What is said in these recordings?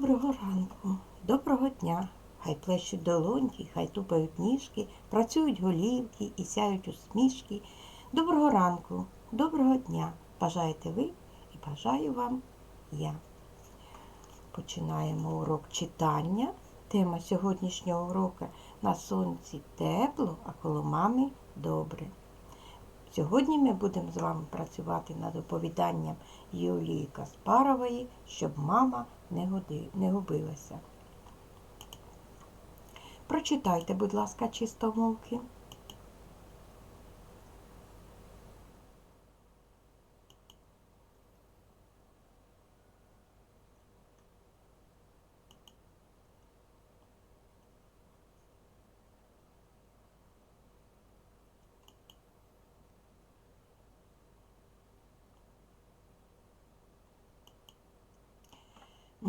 Доброго ранку, доброго дня. Хай плещуть долоньки, хай тупають ніжки, працюють голівки і сяють усмішки. Доброго ранку, доброго дня. Бажаєте ви і бажаю вам я. Починаємо урок читання. Тема сьогоднішнього уроку на сонці тепло, а коло мами добре. Сьогодні ми будемо з вами працювати над оповіданням Юлії Каспарової, щоб мама не, губилася. Прочитайте, будь ласка, чистомовки.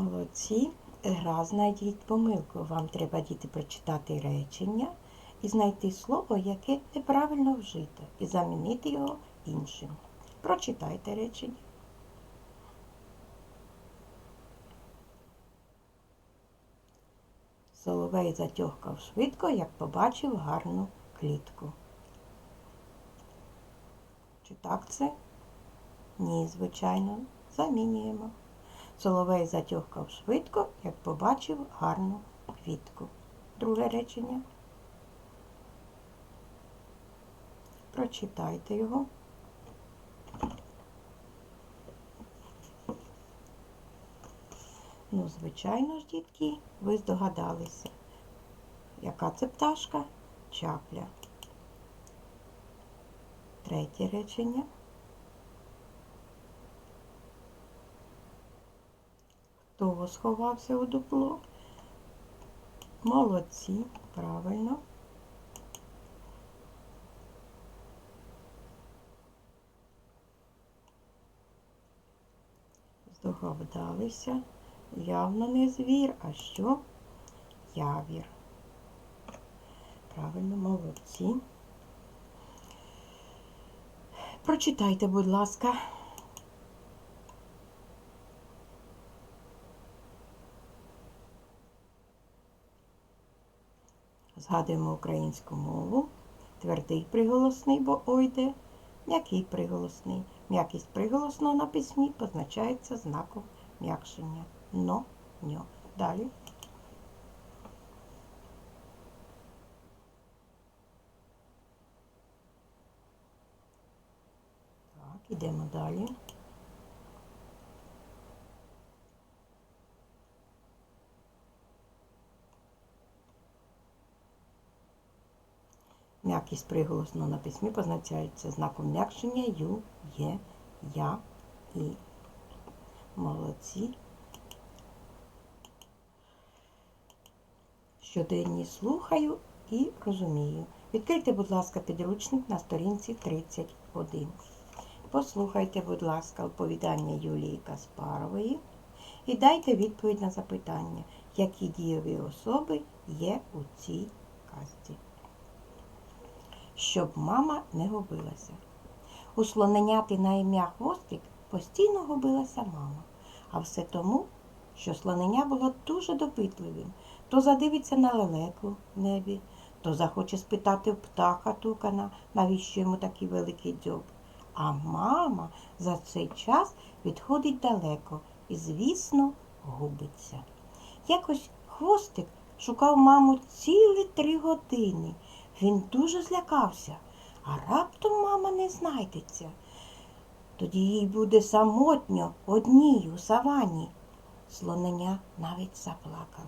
Молодці. Гра знайдіть помилку. Вам треба діти прочитати речення і знайти слово, яке неправильно вжито, і замінити його іншим. Прочитайте речення. Соловей затьохкав швидко, як побачив гарну клітку. Чи так це? Ні, звичайно, замінюємо. Соловей затьохкав швидко, як побачив гарну квітку. Друге речення. Прочитайте його. Ну, звичайно ж, дітки, ви здогадалися. Яка це пташка? Чапля. Третє речення. Хто сховався у дупло? Молодці, правильно. Здогадалися. Явно не звір, а що? Явір. Правильно, молодці. Прочитайте, будь ласка. Згадуємо українську мову. Твердий приголосний, бо ойде, м'який приголосний. М'якість приголосного на письмі позначається знаком м'якшення. Но, ньо. Далі. Так, ідемо далі. М'якість приголосного на письмі позначається знаком м'якшення ю, є, я, і. Молодці. Щоденні слухаю і розумію. Відкрийте, будь ласка, підручник на сторінці 31. Послухайте, будь ласка, оповідання Юлії Каспарової і дайте відповідь на запитання, які дієві особи є у цій казці щоб мама не губилася. У слоненяти на ім'я хвостик постійно губилася мама, а все тому, що слоненя було дуже допитливим, то задивиться на лелеку в небі, то захоче спитати в птаха тукана, навіщо йому такий великий дзьоб. А мама за цей час відходить далеко і, звісно, губиться. Якось хвостик шукав маму цілі три години. Він дуже злякався, а раптом мама не знайдеться. Тоді їй буде самотньо одній у савані. Слоненя навіть заплакало.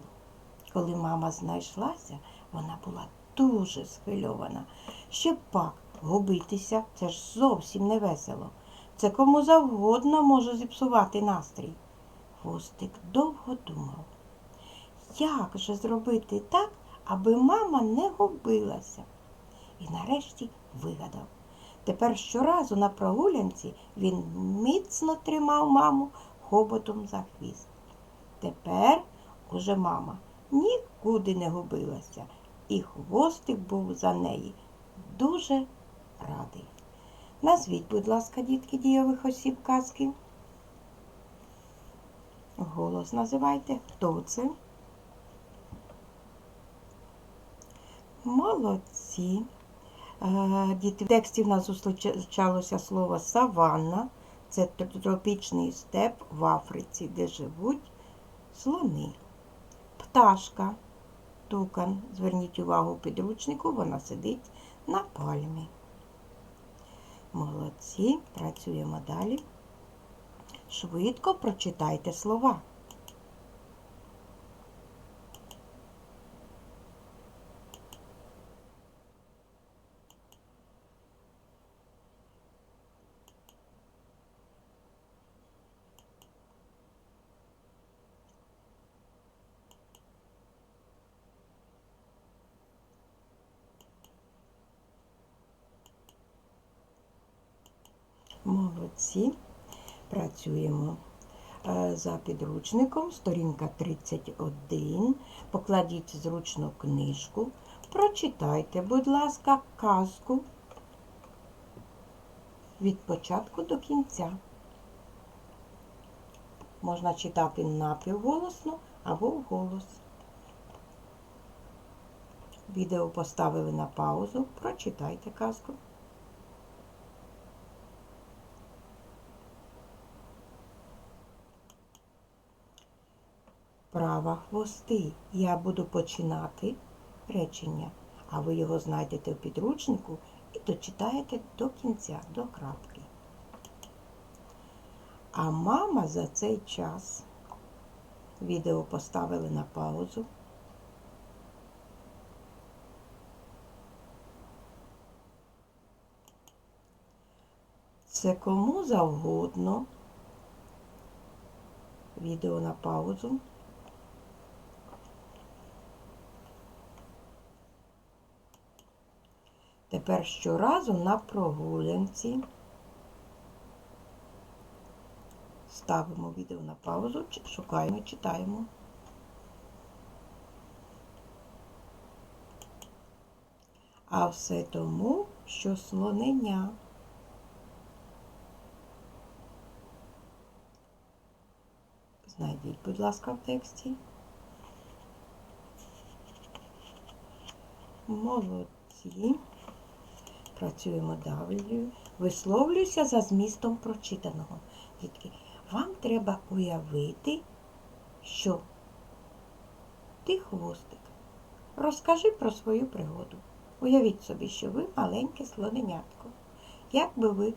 Коли мама знайшлася, вона була дуже схвильована. Щоб пак губитися, це ж зовсім не весело. Це кому завгодно може зіпсувати настрій. Хвостик довго думав. Як же зробити так, аби мама не губилася. І нарешті вигадав. Тепер щоразу на прогулянці він міцно тримав маму хоботом за хвіст. Тепер уже мама нікуди не губилася, і хвостик був за неї дуже радий. Назвіть, будь ласка, дітки дієвих осіб казки. Голос називайте. Хто це? Молодці. Е, Діти, в тексті в нас зустрічалося слово саванна. Це тропічний степ в Африці, де живуть слони. Пташка. Тукан. Зверніть увагу підручнику, вона сидить на пальмі. Молодці. Працюємо далі. Швидко прочитайте слова. Молодці. Працюємо е, за підручником, сторінка 31. Покладіть зручну книжку. Прочитайте, будь ласка, казку від початку до кінця. Можна читати напівголосно або вголос. Відео поставили на паузу. Прочитайте казку. Права хвости. Я буду починати речення, а ви його знайдете в підручнику і дочитаєте до кінця, до крапки. А мама за цей час відео поставили на паузу. Це кому завгодно. Відео на паузу. Тепер щоразу на прогулянці ставимо відео на паузу, шукаємо, читаємо. А все тому, що слонення. Знайдіть, будь ласка, в тексті. Молодці. Працюємо далі. Висловлюйся за змістом прочитаного. Дітки, вам треба уявити, що ти хвостик. Розкажи про свою пригоду. Уявіть собі, що ви маленьке слоненятко. Як би ви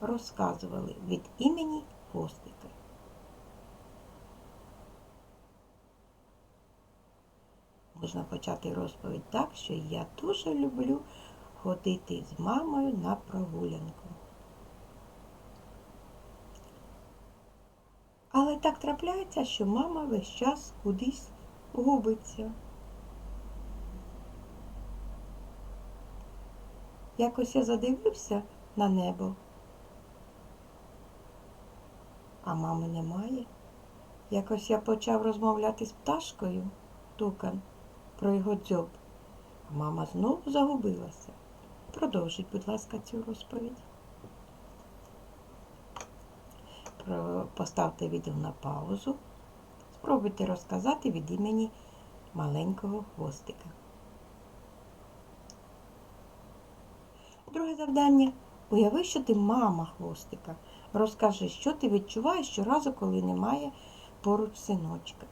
розказували від імені хвостика? Можна почати розповідь так, що я дуже люблю ходити з мамою на прогулянку. Але так трапляється, що мама весь час кудись губиться. Якось я задивився на небо, а мами немає. Якось я почав розмовляти з пташкою, тукан, про його дзьоб. А мама знову загубилася. Продовжіть, будь ласка, цю розповідь. Поставте відео на паузу. Спробуйте розказати від імені маленького хвостика. Друге завдання. Уяви, що ти мама хвостика. Розкажи, що ти відчуваєш щоразу, коли немає поруч синочка.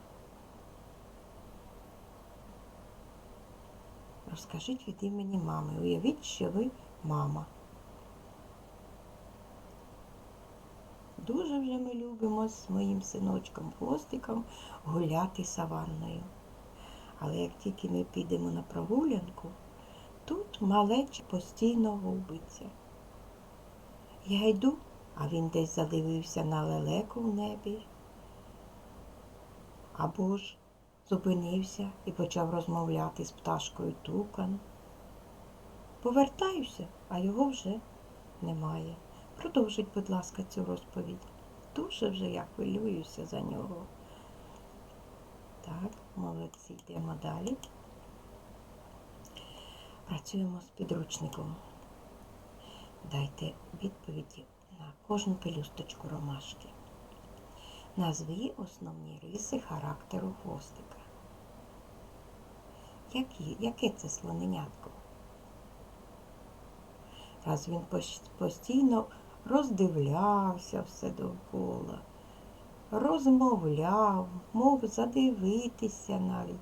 Розкажіть від імені мами. Уявіть, що ви мама. Дуже вже ми любимо з моїм синочком хвостиком гуляти саванною. Але як тільки ми підемо на прогулянку, тут малеч постійно губиться. Я йду, а він десь задивився на лелеку в небі. Або ж зупинився і почав розмовляти з пташкою тукан. Повертаюся, а його вже немає. Продовжіть, будь ласка, цю розповідь. Дуже вже я хвилююся за нього. Так, молодці, йдемо далі. Працюємо з підручником. Дайте відповіді на кожну пелюсточку ромашки. Назви основні риси характеру хвостика. Які, яке це слоненятко? Раз він постійно роздивлявся все довкола, розмовляв, мов задивитися навіть.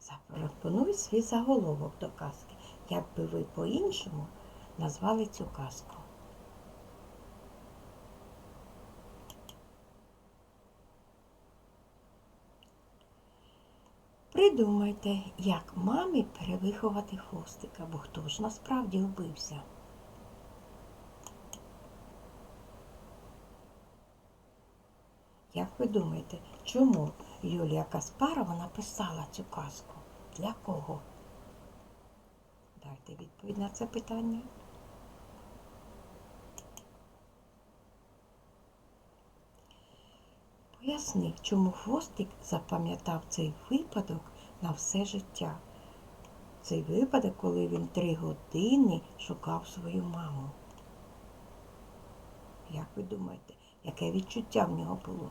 Запропонуй свій заголовок до казки. Як би ви по-іншому назвали цю казку? Придумайте, як мамі перевиховати хвостика, бо хто ж насправді вбився? Як ви думаєте, чому Юлія Каспарова написала цю казку? Для кого? Дайте відповідь на це питання. Поясни, чому хвостик запам'ятав цей випадок на все життя. Цей випадок, коли він три години шукав свою маму. Як ви думаєте, яке відчуття в нього було?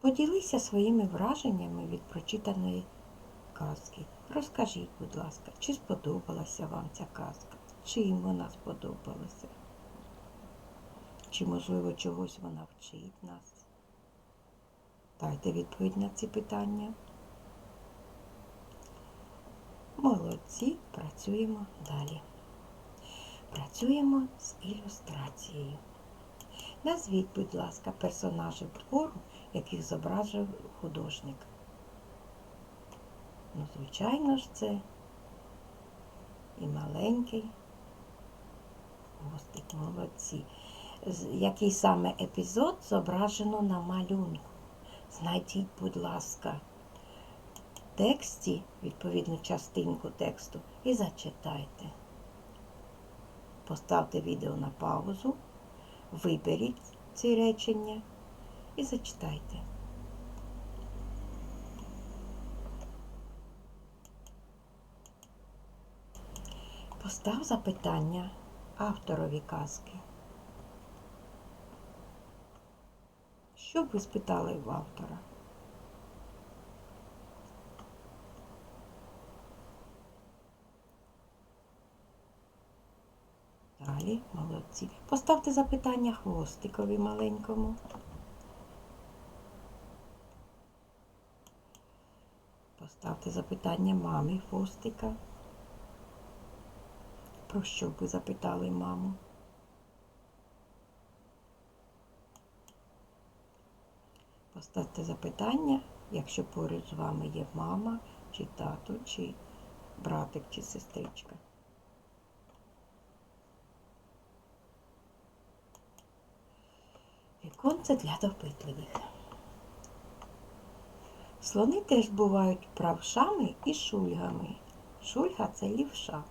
Поділися своїми враженнями від прочитаної казки. Розкажіть, будь ласка, чи сподобалася вам ця казка? Чим вона сподобалася? Чи, можливо, чогось вона вчить нас? Дайте відповідь на ці питання. Молодці, працюємо далі. Працюємо з ілюстрацією. Назвіть, будь ласка, персонажів твору, яких зображив художник. Ну, звичайно ж, це і маленький. Хвостик, молодці. Який саме епізод зображено на малюнку? Знайдіть, будь ласка, в тексті, відповідну частинку тексту, і зачитайте. Поставте відео на паузу, виберіть ці речення і зачитайте. Постав запитання авторові казки. Що б ви спитали в автора? Далі, молодці. Поставте запитання хвостикові маленькому. Поставте запитання мамі хвостика. Про що б ви запитали маму? Поставте запитання, якщо поруч з вами є мама, чи тато, чи братик, чи сестричка. Віконце для допитливих. Слони теж бувають правшами і шульгами. Шульга це лівша.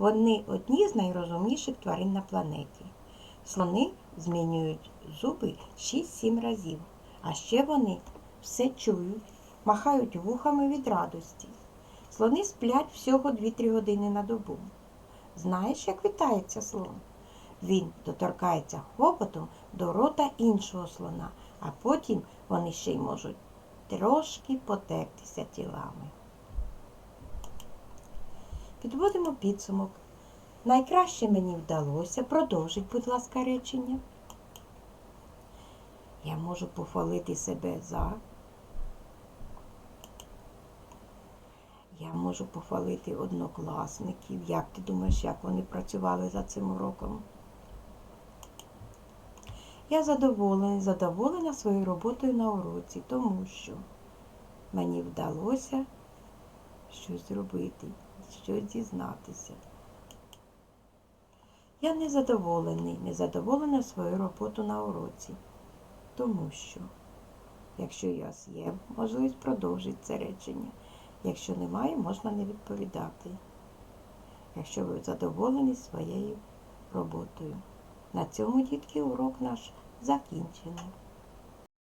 Вони одні з найрозумніших тварин на планеті. Слони змінюють зуби 6-7 разів, а ще вони все чують, махають вухами від радості. Слони сплять всього 2-3 години на добу. Знаєш, як вітається слон? Він доторкається хоботом до рота іншого слона, а потім вони ще й можуть трошки потертися тілами. Підводимо підсумок. Найкраще мені вдалося. Продовжіть, будь ласка, речення. Я можу похвалити себе за. Я можу похвалити однокласників. Як ти думаєш, як вони працювали за цим уроком? Я задоволений, задоволена своєю роботою на уроці, тому що мені вдалося щось зробити, щось дізнатися. Я незадоволений, незадоволена своєю роботою на уроці, тому що, якщо у вас є можливість продовжити це речення, якщо немає, можна не відповідати. Якщо ви задоволені своєю роботою. На цьому, дітки, урок наш закінчений.